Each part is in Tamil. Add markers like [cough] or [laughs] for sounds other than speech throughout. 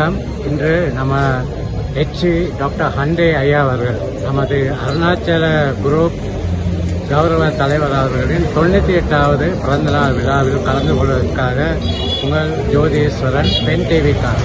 வணக்கம். இன்று நம்ம ஹெச்சி டாக்டர் ஹண்டே ஐயா அவர்கள் நமது அருணாச்சல குரூப் கௌரவ தலைவர் அவர்களின் தொண்ணூற்றி எட்டாவது பிறந்தநாள் விழாவில் கலந்து கொள்வதற்காக உங்கள் ஜோதீஸ்வரன் பெண் டிவிக்கார்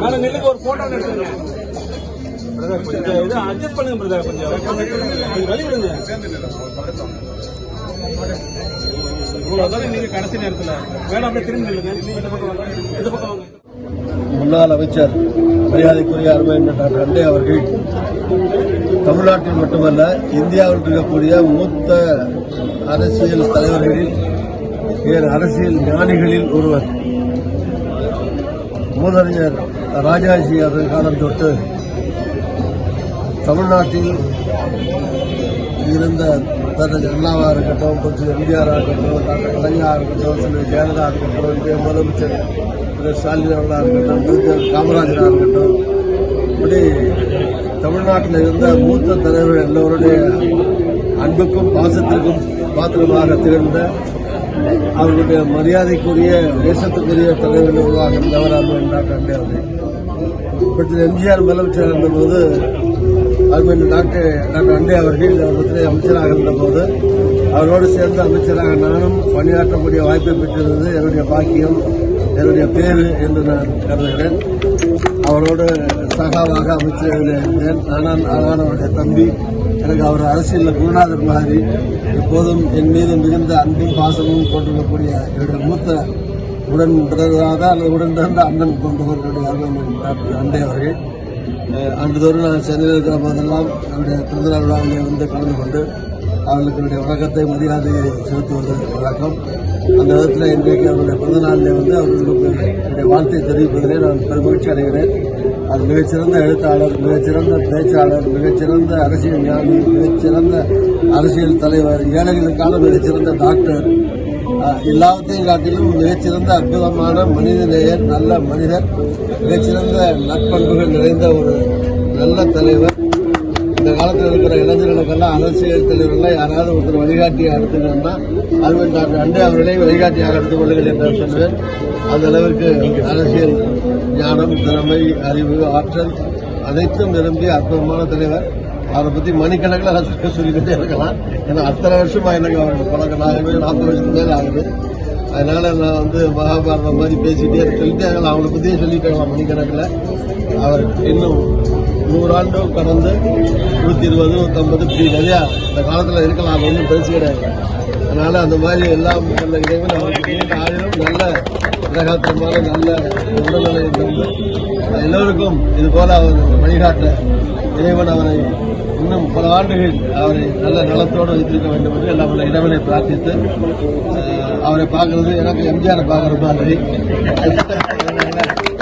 மேடம் நெல்லுக்கு ஒரு போட்டோ எடுத்துங்க பிரதர் கொஞ்சம் அட்ஜஸ்ட் பண்ணுங்க பிரதர் கொஞ்சம் கொஞ்சம் வழி விடுங்க இவ்வளவுதானே நீங்க கடைசி நேரத்துல வேணாம் அப்படியே திரும்பி நில்லுங்க. இந்த பக்கம் வாங்க. இந்த பக்கம் வாங்க. முன்னாள் அமைச்சர் மரியாதைக்குரிய அருமை டாக்டர் அண்டே அவர்கள் தமிழ்நாட்டில் மட்டுமல்ல இந்தியாவில் இருக்கக்கூடிய மூத்த அரசியல் தலைவர்களில் வேறு அரசியல் ஞானிகளில் ஒருவர் மூதறிஞர் ராஜாஜி அவர்கள் காலம் தொட்டு தமிழ்நாட்டில் இருந்த டாக்டர் அண்ணாவா இருக்கட்டும் கொஞ்சம் இருக்கட்டும் டாக்டர் கலைஞராக இருக்கட்டும் சில ஜெயலலிதா இருக்கட்டும் இந்திய முதலமைச்சர் ஸ்டாலின் இருக்கட்டும் முதலமைச்சர் காமராஜராக இருக்கட்டும் இப்படி தமிழ்நாட்டில் இருந்த மூத்த தலைவர்கள் எல்லோருடைய அன்புக்கும் பாசத்திற்கும் பாத்திரமாக திகழ்ந்த அவர்களுடைய மரியாதைக்குரிய தேசத்துக்குரிய தலைவர்கள் உருவாக இருந்தவர் அருமையன் டாக்டர் அண்டே அவர்கள். இப்படி எம்ஜிஆர் முதலமைச்சர் இருந்தபோது அருமையின் டாக்டர் டாக்டர் அண்டே அவர்கள் அவர்களுடைய அமைச்சராக இருந்தபோது அவரோடு சேர்ந்த அமைச்சராக நானும் பணியாற்றக்கூடிய வாய்ப்பை பெற்றிருந்தது என்னுடைய பாக்கியம். என்னுடைய பேரு என்று நான் கருதுகிறேன். அவரோடு சகாவாக அமைச்சரில் இருந்தேன் நான் நான் அவருடைய தம்பி எனக்கு அவர் அரசியலில் குருநாதர் மாதிரி. எப்போதும் என் மீது மிகுந்த அன்பும் பாசமும் கொண்டிருக்கக்கூடிய என்னுடைய மூத்த உடன் பிறந்ததாக அல்லது உடன் பிறந்த அண்ணன் கொண்டவர்களுடைய அருமை டாக்டர் அண்டே அவர்கள். அஹ் ஆண்டுதோறும் நான் சென்னையில் இருக்கிற போதெல்லாம் என்னுடைய பிறந்தநாள் விழாவிலே வந்து கலந்து கொண்டு அவர்களுக்கு என்னுடைய வழக்கத்தை மரியாதையை செலுத்துவது வழக்கம். அந்த விதத்தில் இன்றைக்கு அவருடைய பிறந்த நாளில் வந்து அவர்களுக்கு என்னுடைய வாழ்த்தை தெரிவிப்பதிலே நான் பெருமகிழ்ச்சி அடைகிறேன். அது மிகச்சிறந்த எழுத்தாளர் மிகச்சிறந்த பேச்சாளர் மிகச்சிறந்த அரசியல் ஞானி மிகச்சிறந்த அரசியல் தலைவர் ஏழைகளுக்கான மிகச்சிறந்த டாக்டர். எல்லாத்தையும் காட்டிலும் மிகச்சிறந்த அற்புதமான மனிதநேயர் நல்ல மனிதர் மிகச்சிறந்த நட்பண்புகள் நிறைந்த ஒரு நல்ல தலைவர். இந்த காலத்தில் இருக்கிற இளைஞர்களுக்கெல்லாம் அரசியல் தலைவர்கள் யாராவது ஒருத்தர் வழிகாட்டியாக எடுத்துக்கணும்னா அரவிந்த் டாக்டர் அண்டே அவர்களை வழிகாட்டியாக எடுத்துக் கொள்ளுங்கள் என்று சொல்லுவேன் அந்த அளவிற்கு அரசியல் ஞானம் திறமை அறிவு ஆற்றல் அனைத்தும் நிரம்பிய அற்புதமான தலைவர். அவரை பற்றி மணிக்கணக்கில் சொல்லிக்கிட்டே இருக்கலாம். ஏன்னா அத்தனை வருஷமா எனக்கு அவர் பழக்கம். நான் நாற்பது வருஷத்துக்கு மேலே ஆகுது. அதனால நான் வந்து மகாபாரதம் மாதிரி பேசிட்டே சொல்லிட்டே இருக்கலாம். அவங்களை பத்தியே சொல்லிட்டே மணிக்கணக்கில். அவர் இன்னும் நூறாண்டு கடந்து நூற்றி இருபது நூற்றம்பது இப்படி நிறையா இந்த காலத்தில் இருக்கலாம் அது ஒன்றும் பெருசு கிடையாது. அதனால அந்த மாதிரி எல்லாம் நல்ல இறைவன் அவருக்கு நீண்ட ஆயிரம் நல்ல பிரகாசமான நல்ல உடல்நிலை தந்து எல்லோருக்கும் இது போல அவர் வழிகாட்ட இறைவன் அவரை இன்னும் பல ஆண்டுகள் அவரை நல்ல நலத்தோடு வைத்திருக்க வேண்டும் என்று எல்லாம் உள்ள இறைவனை பிரார்த்தித்து அவரை பார்க்கறது. எனக்கு எம்ஜிஆரை பார்க்கறது மாதிரி. [laughs]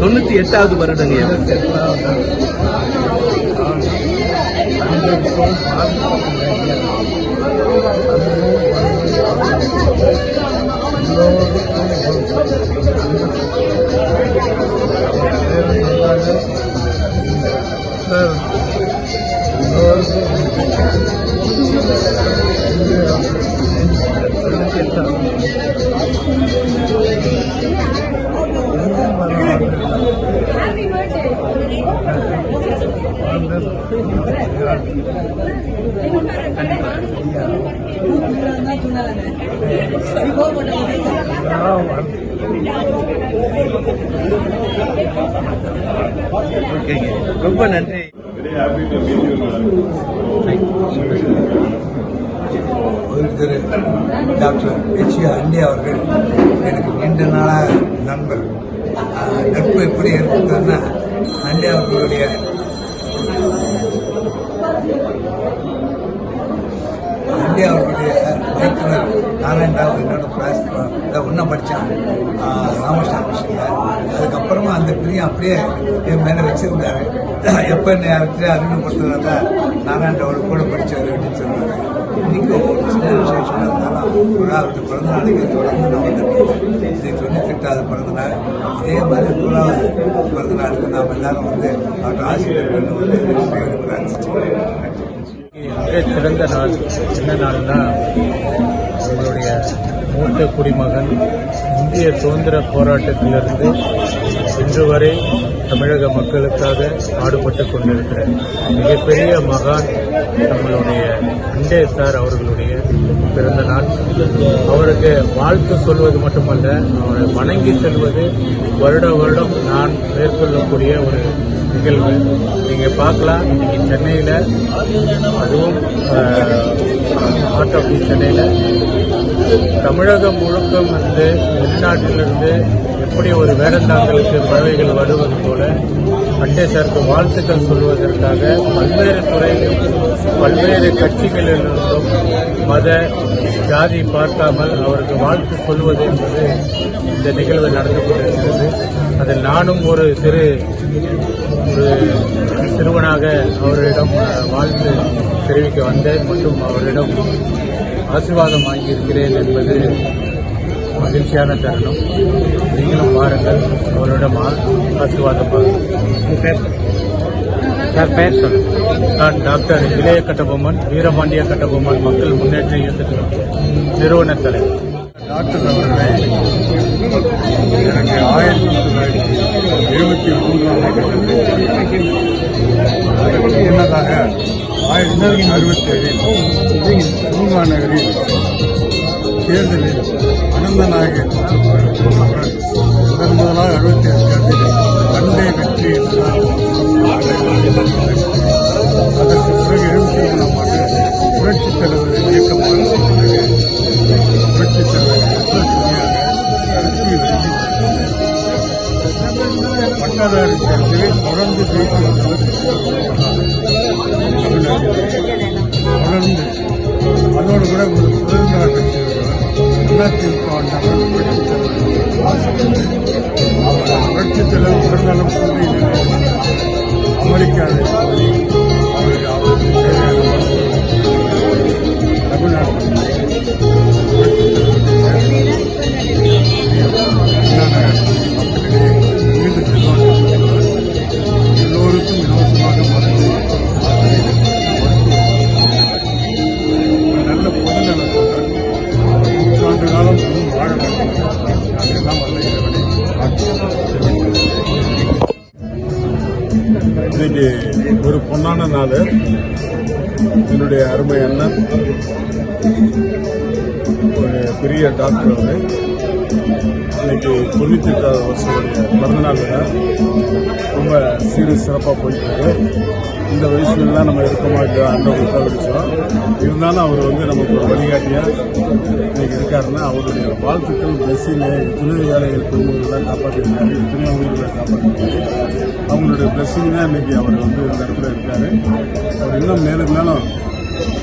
தொண்ணூத்தி எட்டாவது வருடங்க. Thank ரொம்ப நன்றி. ஒருத்தர் டாக்டர் எச் அண்டே அவர்கள் எனக்கு நீண்ட நாளாக நண்பர் நட்பு எப்படி ஏற்பட்டதுன்னா அண்டே அவர்களுடைய அண்டி அவர்களுடைய மைத்துனர் நாராயணராவ் என்னோட கிளாஸ் ஒன்றா படித்தான் ராமகிருஷ்ணா மிஷனில் அதுக்கப்புறமா அந்த பிரியம் அப்படியே என் மேலே வச்சிருந்தாரு. எப்போ என்ன யாருக்கிட்டே அறிமுகப்படுத்துறதா நாராயணராவோட கூட படித்தவர் அப்படின்னு சொன்னாங்க இன்னைக்கு ஒரு சின்ன விசேஷம் இருந்தாலும் நூறாவது பிறந்த நாளைக்கு தொடர்ந்து நான் வந்துட்டு இது தொண்ணூத்தெட்டாவது பிறந்த நாள். இதே மாதிரி துறாவது பிறந்த நாளுக்கு நாம் எல்லாரும் வந்து அவரோட ஆசிரியர்கள் வந்து இறைவனை சிறந்த நாள் என்ன நாள்னா நம்மளுடைய மூத்த குடிமகன் இந்திய சுதந்திர போராட்டத்திலிருந்து இன்று வரை தமிழக மக்களுக்காக பாடுபட்டு கொண்டிருக்கிற மிகப்பெரிய மகான் நம்மளுடைய அண்டே சார் அவர்களுடைய பிறந்த நாள். அவருக்கு வாழ்த்து சொல்வது மட்டுமல்ல அவரை வணங்கி செல்வது வருட வருடம் நான் மேற்கொள்ளக்கூடிய ஒரு நிகழ்வு. நீங்கள் பார்க்கலாம். இன்றைக்கி சென்னையில் அதுவும் ஆர்ட் ஆஃப் சென்னையில். தமிழகம் முழுக்கம் வந்து வெளிநாட்டிலிருந்து எப்படி ஒரு வேடந்தாங்களுக்கு பறவைகள் வருவது போல அண்டே சாருக்கு வாழ்த்துக்கள் சொல்வதற்காக பல்வேறு துறையிலும் பல்வேறு கட்சிகளிலிருந்தும் மத ஜாதி பார்க்காமல் அவருக்கு வாழ்த்து சொல்வது என்பது இந்த நிகழ்வு நடந்து கொண்டிருக்கிறது. அதில் நானும் ஒரு சிறு ஒரு சிறுவனாக அவரிடம் வாழ்த்து தெரிவிக்க வந்தேன் மற்றும் அவரிடம் ஆசீர்வாதம் வாங்கியிருக்கிறேன் என்பது மகிழ்ச்சியான தருணம். நீங்களும் வாருங்கள். அவரிடம் ஆசீர்வாதம் சார் பேர் நான் டாக்டர் இளைய கட்டபொம்மன் வீரபாண்டிய கட்டபொம்மன் மக்கள் முன்னேற்ற இயக்கத்தின் நிறுவன தலைவர் டாக்டர் அவர்களை எனக்கு ஆயிரத்தி தொள்ளாயிரத்தி எழுபத்தி மூன்றாம் ஆண்டு அதற்கு ஆயிரத்தி தொள்ளாயிரத்தி அறுபத்தேழில் பூங்கா நகரில் தேர்தலில் அனந்தநாயகன் அவர்கள் முதன் முதலாக அறுபத்தி ஏழு தேர்தலில் வெற்றி அதற்கு பிறகு எழுபத்தி மூணாம் ஆண்டு புரட்சித் தலைவர் இயக்கமாக பட்டதாரி தேர்தலில் தொடர்ந்து தொடர்ந்து அதோடு கூட ஒரு சுதந்திர கட்சி இன்னைக்கு ஒரு பொன்னான நாள். என்னுடைய அருமை அண்ணன் ஒரு பெரிய டாக்டர் அவர். இன்னைக்கு தொண்ணூத்தி எட்டாவது வருஷத்துடைய பிறந்தநாள் ரொம்ப சீரு சிறப்பாக போயிட்டு இந்த வயசுலலாம் நம்ம இருக்கோமா இல்லையா அந்த உத்தரவிச்சோம் இருந்தாலும் அவர் வந்து நமக்கு ஒரு வழிகாட்டியா இன்னைக்கு இருக்காருன்னா அவருடைய வாழ்த்துக்கள் பிளஸ்ஸில் இத்தனை வேலைகள் பெண்களெல்லாம் காப்பாற்றிருக்காரு இத்தனை உயிர்களை காப்பாற்றிருக்காரு அவங்களுடைய பிளஸ்ஸிங் தான் இன்னைக்கு அவர் வந்து இந்த இடத்துல இருக்காரு. அவர் இன்னும் மேலும் மேலும்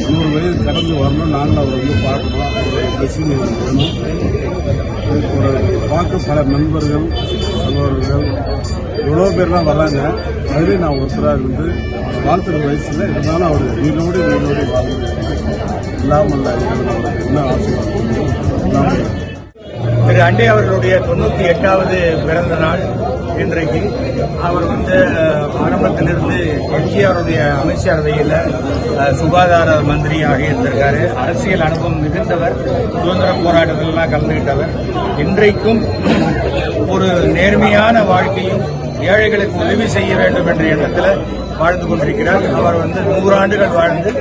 நூறு வயது கடந்து வரணும். நாங்கள் அவரை வந்து பார்க்கணும். அவருடைய பிளஸ்ஸிங் வேணும் ஒரு பார்க்க பல நண்பர்கள் சகோதரர்கள் எவ்வளோ பேர்லாம் வர்றாங்க அதுலேயும் நான் ஒருத்தராக இருந்து வாழ்த்துற வயசில் இருந்தாலும் அவர் நீரோடு நீரோடு வாழ்ந்து இல்லாமல் என்ன ஆசீர்வாதம்? திரு அண்டே அவர்களுடைய தொண்ணூற்றி எட்டாவது பிறந்த நாள் இன்றைக்கு. அவர் வந்து ஆரம்பத்திலிருந்து எம்ஜிஆருடைய அமைச்சரவையில் சுகாதார மந்திரியாக இருந்திருக்காரு. அரசியல் அனுபவம் மிகுந்தவர். சுதந்திர போராட்டத்திலெல்லாம் கலந்துகிட்டவர். இன்றைக்கும் ஒரு நேர்மையான வாழ்க்கையும் ஏழைகளுக்கு உதவி செய்ய வேண்டும் என்ற எண்ணத்தில் வாழ்ந்து கொண்டிருக்கிறார். அவர் வந்து நூறாண்டுகள் வாழ்ந்து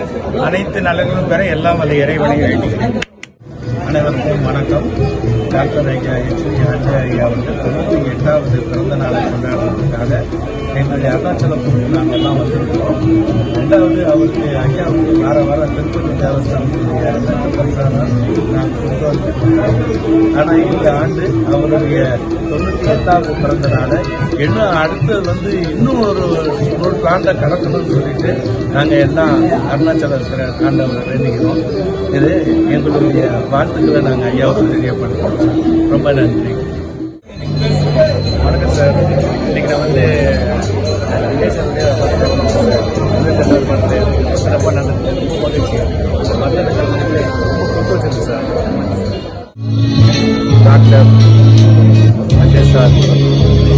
அனைத்து நலன்களும் பெற எல்லாம் வல்ல இறைவனை வேண்டுகிறேன் அனைவருக்கும் வணக்கம். டாக்டர் ஐயா எச் ஐயா அவர்கள் தொண்ணூற்றி எட்டாவது பிறந்த நாளை கொண்டாடுவதற்காக எங்களுடைய நாங்கள் எல்லாம் வந்திருக்கிறோம். ரெண்டாவது அவருக்கு ஐயாவுக்கு வார வாரம் திருப்பதி தேவஸ்தானத்துடைய பிரசாதம் நாங்கள் கொண்டு வந்திருக்கிறோம் ஆனால் இந்த ஆண்டு அவருடைய தொண்ணூற்றி எட்டாவது பிறந்த நாளை இன்னும் அடுத்தது வந்து இன்னும் ஒரு ஒரு ஆண்டை கடத்தணும்னு சொல்லிட்டு நாங்கள் எல்லாம் அருணாச்சல ஆண்டவரை வேண்டிக்கிறோம். இது எங்களுடைய வாழ்த்துக்களை நாங்கள் ஐயாவுக்கு தெரியப்படுத்துகிறோம். ரொம்ப நன்றி. வணக்கம் சார். இன்னைக்கு நான் வந்து விஜயசனுடைய சிறப்பாக நடந்தது ரொம்ப மகிழ்ச்சி மத்தியானம் வந்து ரொம்ப சந்தோஷம் சார் டாக்டர் அஜய் சார்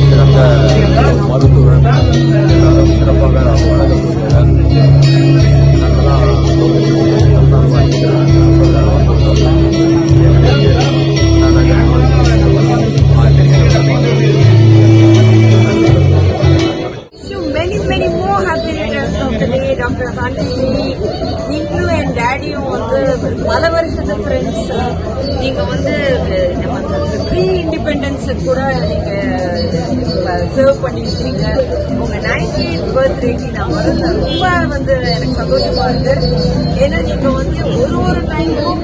சிறந்த மருத்துவர் எல்லாரும் சிறப்பாக வழங்கப்படுகிறார் தாண்டி நீங்களும் என் டேடியும் வந்து பல வருஷத்து ஃப்ரெண்ட்ஸ் நீங்க வந்து ப்ரீ இண்டிபெண்டன்ஸ் கூட நீங்க சர்வ் உங்கள் உங்க எயிட் பர்த்டேக்கு நான் வந்து ரொம்ப வந்து எனக்கு சந்தோஷமா இருக்கு. ஏன்னா நீங்க வந்து ஒரு ஒரு டைமும்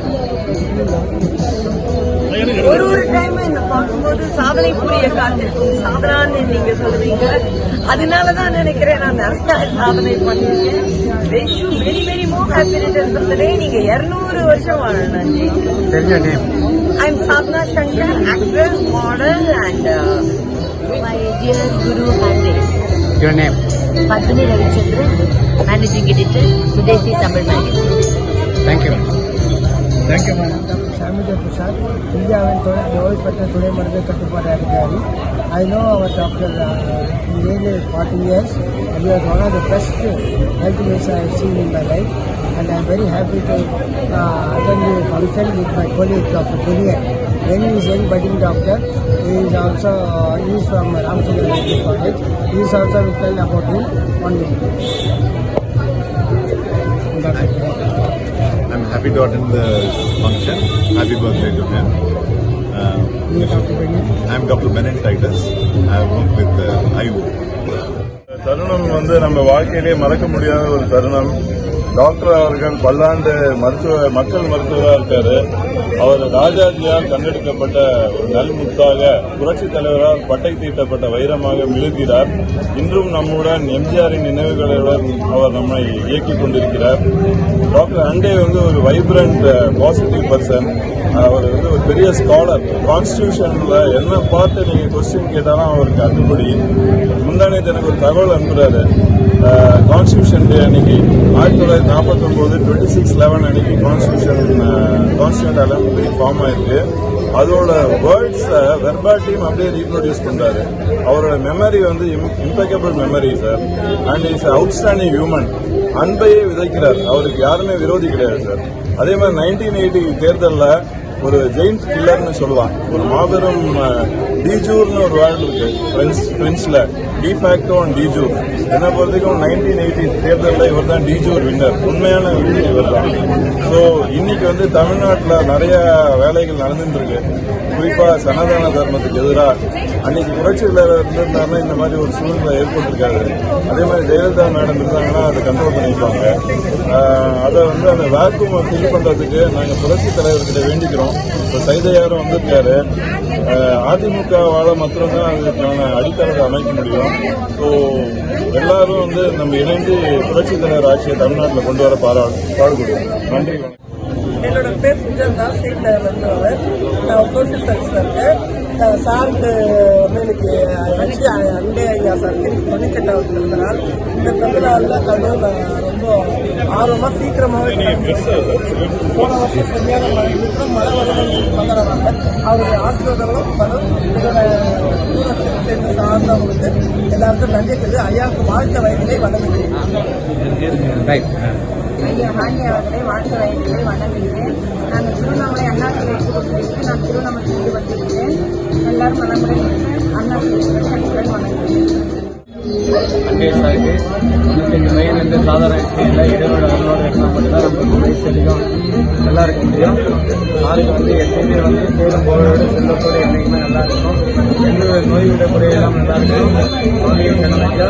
ஒரு ஒரு டைம் என்ன பார்க்கும்போது சாதனை புரிய காத்திருக்கும் சாதனான்னு நீங்க சொல்றீங்க அதனாலதான் நினைக்கிறேன் நான் நிறைய சாதனை பண்ணிருக்கேன் wish very very more happy returns நீங்க இருநூறு வருஷம் வாழணும் ஜி தெரிஞ்ச name I am Sadhana Shankar actress model and My dear Guru Hande, your name Padmini Ravichandran, Managing Editor, Sudesi Tamil Magazine. Thank you thank you madam Shamindra Prasad, India went to Devalpetta today Marveka Tuparadikari. I know our doctor uh, nearly 40 years and he was one of the best health ministers I have seen in my life and I am very happy to uh, attend the function with my colleague Dr. Punia. When he is a budding doctor, he is also uh, he is from Ramchandra Medical College. He is also will tell about him one minute. I'm happy to attend the function. Happy birthday to him. Uh, I'm Dr. Benin Titus. I work with uh, IO. தருணம் வந்து நம்ம வாழ்க்கையிலே மறக்க முடியாத ஒரு தருணம் டாக்டர் அவர்கள் பல்லாண்டு மருத்துவ மக்கள் மருத்துவராக இருக்காரு. அவர் ராஜாஜியால் கண்டெடுக்கப்பட்ட ஒரு நல்முத்தாக புரட்சி தலைவரால் பட்டை தீட்டப்பட்ட வைரமாக மிளுகிறார் இன்றும் நம்முடன் எம்ஜிஆரின் நினைவுகளுடன் அவர் நம்மை இயக்கிக் கொண்டிருக்கிறார். டாக்டர் அண்டே வந்து ஒரு வைப்ரண்ட் பாசிட்டிவ் பர்சன் அவர் வந்து ஒரு பெரிய ஸ்காலர் கான்ஸ்டியூஷன்ல என்ன பார்த்து நீங்க கொஸ்டின் கேட்டாலும் அவருக்கு அத்துப்படி முந்தானே எனக்கு ஒரு தகவல் அனுப்புறாரு. கான்ஸ்டியூஷன் டே அன்னைக்கு ஆயிரத்தி தொள்ளாயிரத்தி நாற்பத்தி ஒன்பது டுவெண்ட்டி சிக்ஸ் லெவன் அன்னைக்கு கான்ஸ்டியூஷன் கான்ஸ்டியூண்ட் அலம்பி ஃபார்ம் ஆயிருக்கு. அதோட வேர்ட்ஸ் வெர்பாட்டியும் அப்படியே ரீப்ரொடியூஸ் பண்றாரு. அவரோட மெமரி வந்து impeccable memory sir and is outstanding human அன்பையே விதைக்கிறார். அவருக்கு யாருமே விரோதி கிடையாது சார் அதே மாதிரி நைன்டீன் எயிட்டி தேர்தலில் ஒரு ஜெயின்ட் கில்லர்னு சொல்லுவான் ஒரு மாபெரும் டிஜூர்னு ஒரு வேர்டு இருக்கு. French பிரெஞ்சில் de facto and de jure என்ன பொறுத்தவரைக்கும் நைன்டீன் எயிட்டி தேர்தலில் இவர் தான் டிஜூர் வின்னர் உண்மையான வின்னர் இவர் தான் ஸோ இன்னைக்கு வந்து தமிழ்நாட்டில் நிறைய வேலைகள் நடந்துட்டு குறிப்பாக சனாதன தர்மத்துக்கு எதிராக அன்னைக்கு புரட்சியில் இருந்திருந்தாருன்னா இந்த மாதிரி ஒரு சூழ்நிலை ஏற்பட்டிருக்காரு அதே மாதிரி ஜெயலலிதா மேடம் இருந்தாங்கன்னா அதை கண்ட்ரோல் பண்ணியிருப்பாங்க அதை வந்து அந்த வேக்குமை ஃபில் பண்ணுறதுக்கு நாங்கள் புரட்சி தலைவர்கிட்ட வேண்டிக்கிறோம். இப்போ சைதையாரும் வந்திருக்காரு. அதிமுக அதிமுகவால மாத்திரம்தான் அதுக்கான அடித்தளத்தை அமைக்க முடியும். ஸோ எல்லாரும் வந்து நம்ம இணைந்து புரட்சி தலைவர் ஆட்சியை தமிழ்நாட்டில் கொண்டு வர பாரா பாடுபடுவோம். நன்றி என்னோட பேர் சுஜந்தா ஸ்டேட் வந்தவர். நான் சோசியல் சர்வீஸ்ல இருக்கேன். சாருக்கு வந்து எனக்கு அஞ்சு அண்டே ஐயா சாருக்கு எனக்கு தொண்ணூத்தெட்டாவது நாள் இந்த பிறந்த நாளில் கடவுள் ரொம்ப ஆர்வமாக சீக்கிரமாகவே போன வருஷம் சரியான மழை இருக்கும் மழை வரணும் பதறாங்க அவருடைய ஆசீர்வாதங்களும் பலம் இதோட ஊரக சேர்ந்து சார்ந்தவங்களுக்கு எல்லாருக்கும் நன்றி ஐயாவுக்கு வயதிலே வழங்குகிறேன் ஐயா வயதிலே வணங்குகிறேன் நான் திருவண்ணாமலை அண்ணா சிலைக்கு கொண்டிருக்கிறேன் நான் திருவண்ணாமலைக்கு வந்திருக்கிறேன் எல்லாரும் மனமுடன் அண்ணா வணங்குகிறேன் அங்கே சாருக்கு. தொண்ணூத்தஞ்சு மெயின் வந்து சாதாரண விஷயம் இல்லை. இடையோட அருளோட இருந்தால் மட்டும்தான் நமக்கு வயசு அதிகம் நல்லா இருக்க முடியும். சாருக்கு வந்து எப்பயுமே வந்து தேரும் போலோடு செல்லத்தோடு என்றைக்குமே நல்லா இருக்கும் எந்த ஒரு நோய் விடக்கூடிய எல்லாம் நல்லா இருக்கும் சுவாமியை சரணமைச்சா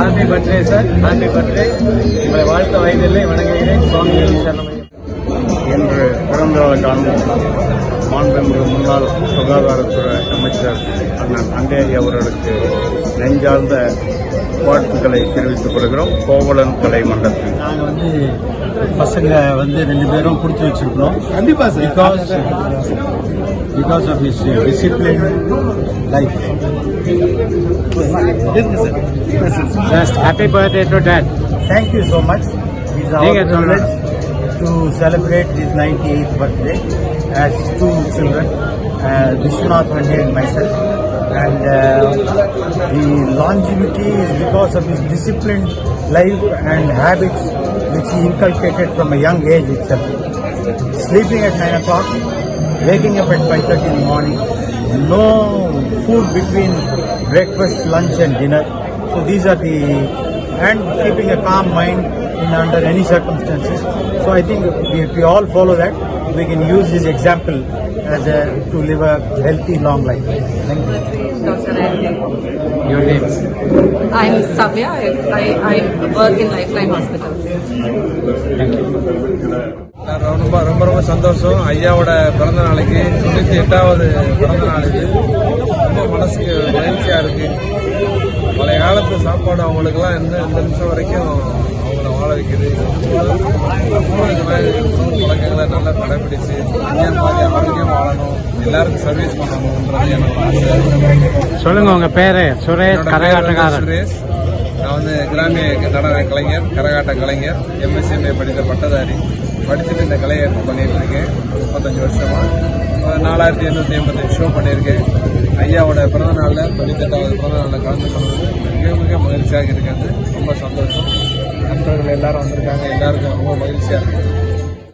happy birthday sir happy birthday உங்களை வாழ்த்த வயதில்லை வணங்குகிறேன். சுவாமியை சரணமை இன்று பிறந்தநாள் காணும் மாண்புமிகு முன்னாள் சுகாதாரத்துறை அமைச்சர் அண்ணன் அண்டேரி அவர்களுக்கு நெஞ்சார்ந்த வாழ்த்துக்களை தெரிவித்துக் கொள்கிறோம். கோவலன் கலை மன்றத்தில் நாங்கள் வந்து பசங்க வந்து ரெண்டு பேரும் கொடுத்து வச்சிருக்கிறோம் கண்டிப்பா sir. Because because of his discipline life just happy birthday to date Thank you so much. To celebrate his 98th birthday as two children, uh, Vishwanath Hande and myself. And uh, the longevity is because of his disciplined life and habits which he inculcated from a young age itself. Sleeping at 9 o'clock, waking up at 5.30 in the morning, no food between breakfast, lunch and dinner. So these are the and keeping a calm mind in under any circumstances. So I think if we all follow that, we can use his example as a, to live a healthy, long life. Thank you. Dr. Andy. Your name I'm Savya. I, I, I work in Lifeline Hospitals. ரொம்ப ரொம்ப ரொம்ப சந்தோஷம் ஐயாவோட பிறந்த நாளைக்கு தொண்ணூத்தி எட்டாவது பிறந்த நாளைக்கு ரொம்ப மனசுக்கு மகிழ்ச்சியா இருக்கு பழைய காலத்து சாப்பாடு அவங்களுக்குலாம் இந்த இந்த நிமிஷம் வரைக்கும் வாழ உணவு பழக்கங்களை நல்லா கடைபிடிச்சு மாதிரி ஆரோக்கியம் வாழணும் எல்லாருக்கும் சர்வீஸ் பண்ணணுன்றது எனக்கு ஆசை. சொல்லுங்க உங்க பேரு? சுரேஷ் கரகாட்டக்காரர். சுரேஷ். நான் வந்து கிராமிய நடன கலைஞர் கரகாட்ட கலைஞர் எம்எஸ்எம்ஏ படித்த பட்டதாரி. படிச்சுட்டு இந்த கலையை இப்போ பண்ணிட்டு இருக்கேன். முப்பத்தஞ்சு வருஷமா. ஒரு நாலாயிரத்தி எண்ணூற்றி எண்பத்தஞ்சு ஷோ பண்ணியிருக்கேன். ஐயாவோட பிறந்த நாளில் தொண்ணூத்தெட்டாவது பிறந்த நாளில் கலந்து கொண்டது. மிக மிக மகிழ்ச்சியாக இருக்கிறது. ரொம்ப சந்தோஷம். நண்பர்கள் எல்லாரும் வந்திருக்காங்க. எல்லாருக்கும் ரொம்ப மகிழ்ச்சியாக இருக்கு.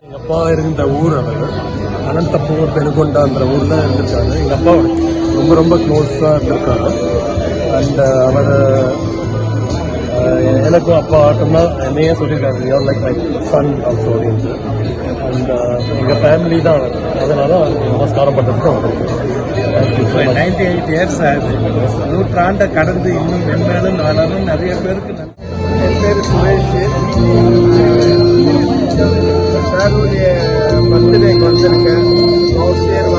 எங்கள் அப்பா இருந்த ஊர் அவர் அனந்தபுரம் பெருகொண்டான்ற ஊரில் இருந்திருக்காரு எங்கள் அப்பா ரொம்ப ரொம்ப க்ளோஸாக இருந்திருக்காரு. அண்ட் uh, அவர் uh, எனக்கும் அப்பா ஆட்டம்னா என்னையே சொல்லியிருக்காரு your like my son also and எங்கள் ஃபேமிலி தான் அதனால நமஸ்காரம் பண்ணுறதுக்கு வந்திருக்கு நைன்டி எயிட் இயர்ஸ் ஆகுது. நூற்றாண்டை கடந்து இன்னும் மென்மேலும் வளரும் நிறைய பேருக்கு பேர் சுரேஷ். சாருடைய பர்த்டேக்கு வந்திருக்கேன். லாஸ்ட் இயர்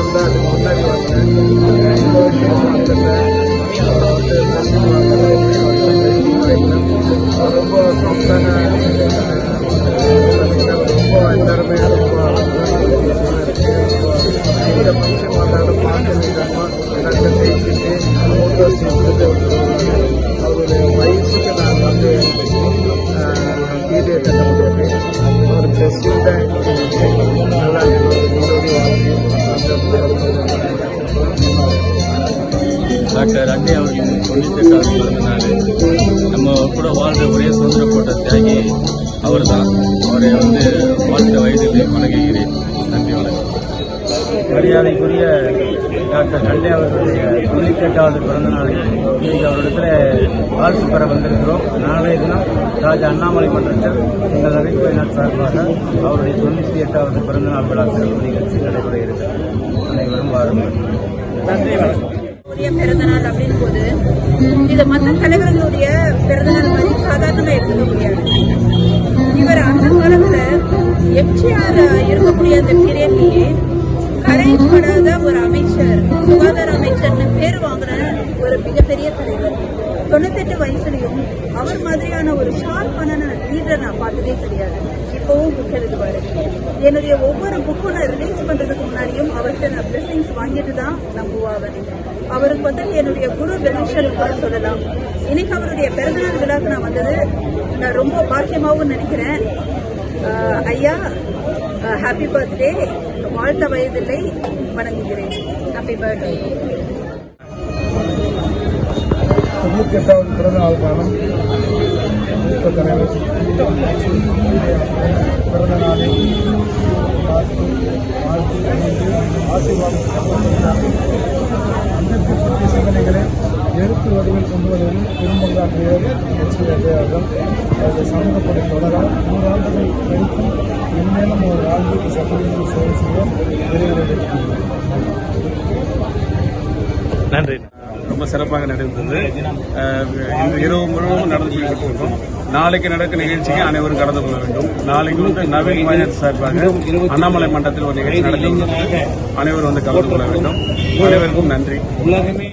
புனித தொண்ணூத்தி எட்டாவது பிறந்த நாள் நம்ம கூட வாழ்ந்த ஒரே சுதந்திர போட்ட தியாகி அவர்தான். அவரை வந்து வாழ்ந்த வயதிலே வணங்குகிறேன். நன்றி வணக்கம். மரியாதைக்குரிய டாக்டர் சண்டே அவர்களுடைய தொண்ணூத்தெட்டாவது பிறந்த நாளை இன்றைக்கு அவரிடத்தில் வாழ்த்து பெற வந்திருக்கிறோம். நாளைய தினம் ராஜா அண்ணாமலை மன்றத்தில் எங்கள் நகைச்சுவையினர் சார்பாக அவருடைய தொண்ணூற்றி எட்டாவது பிறந்த நாள் விழா சிறப்பு நிகழ்ச்சி நடைபெற இருக்கிறார் அனைவரும் வாருங்கள். நன்றி வணக்கம். உடைய பிறந்தநாள் அப்படின் போது இது மற்ற தலைவர்களுடைய பிறந்தநாள் மாதிரி சாதாரணமா எடுத்துக்க முடியாது. இவர் அந்த காலத்துல எம்ஜிஆர் இருக்கக்கூடிய அந்த பீரியட்லயே கரைப்படாத ஒரு அமைச்சர் சுகாதார அமைச்சர்னு பேர் வாங்கின ஒரு மிகப்பெரிய தலைவர். தொண்ணூத்தெட்டு வயசுலயும் அவர் மாதிரியான ஒரு ஷார்ப்பான லீடரை நான் பார்த்ததே கிடையாது. இப்பவும் புக் எழுதுவாரு என்னுடைய ஒவ்வொரு புக்கும் நான் ரிலீஸ் பண்றதுக்கு முன்னாடியும் அவர்கிட்ட நான் பிளெஸிங்ஸ் வாங்கிட்டு தான் நம்புவாவர் அவருக்கு வந்து என்னுடைய குரு பெனிஷன் கூட சொல்லலாம். இன்னைக்கு அவருடைய பிறந்தநாள் விழாக்கு நான் வந்தது நான் ரொம்ப பாக்கியமாகவும் நினைக்கிறேன். ஐயா ஹாப்பி பர்த்டே வாழ்த்த வயதில்லை. வணங்குகிறேன். ஹாப்பி பர்த்டே தொண்ணூத்தி எட்டாவது பிறந்த நாள் காலம் மூத்த தலைவர் பிறந்த நாளை பார்த்து வாழ்த்து ஆசீர்வாதம் அனைத்து சிந்தனைகளை எழுத்து வடிவில் கொண்டு வருவதில் பெரும்பங்காற்றியவர் எச் வி அவர்கள் அவருடைய சமூகப்படை தொடரால் நூறாண்டுகள் கழித்தும் இன்மேலும் ஒரு ஆண்டு சட்டத்தில் சேவை செய்ய விரைவில் நன்றி ரொம்ப சிறப்பாக நடந்தது. அஹ், இன்று இரவு முழுவதும் நடந்து கொண்டிருக்கிறோம் நாளைக்கு நடக்கும் நிகழ்ச்சிக்கு அனைவரும் கலந்து கொள்ள வேண்டும். நாளைக்கு வந்து நவீன் மாநில சார்பாக அண்ணாமலை மன்றத்தில் ஒரு நிகழ்ச்சி நடக்கும் அனைவரும் வந்து கலந்து கொள்ள வேண்டும். அனைவருக்கும் நன்றி. உலகமே.